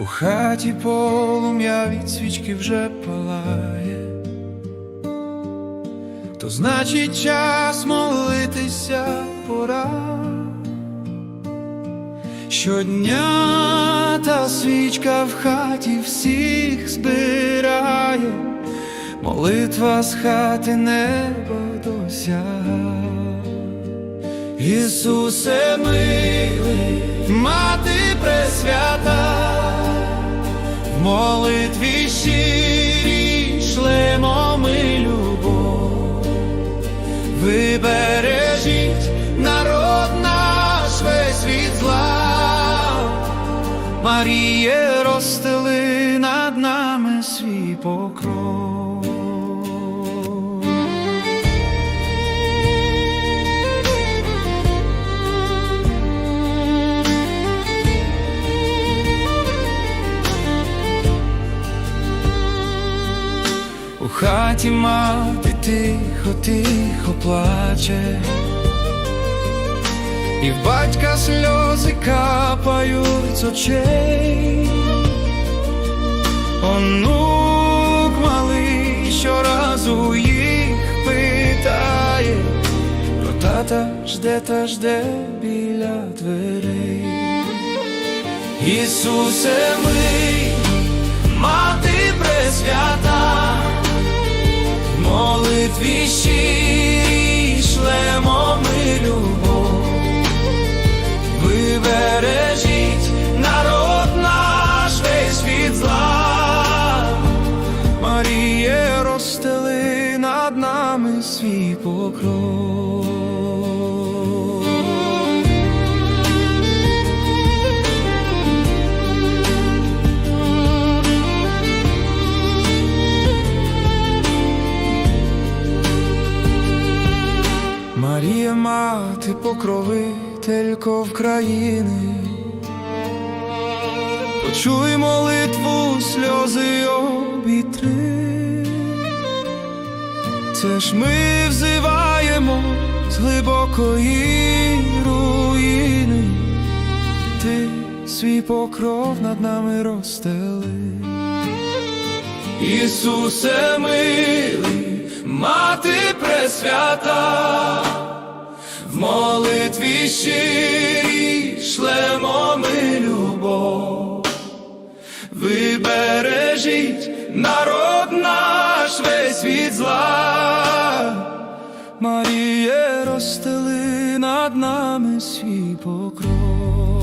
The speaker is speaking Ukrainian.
У хаті полум'я від свічки вже палає, то значить час молитися пора. Щодня та свічка в хаті всіх збирає, молитва з хати небо досягає. Ісусе милий, мати пресвята, молитві щирі шлемо ми любов, вибережіть народ наш весь від зла, Маріє розстели над нами свій покров. У хаті мати тихо, тихо плаче, і в батька сльози капають з очей. Онук малий щоразу їх питає, про тата жде та жде біля дверей. Ісусе мий, покров. Марія, мати, покровителько України, почуй молитву, сльози обітри. Це ж ми взиваємо з глибокої руїни, ти свій покров над нами розстели. Ісусе милий, мати пресвята, в молитві щирій шлемо ми любов, вибережіть народ розстели над нами свій покров.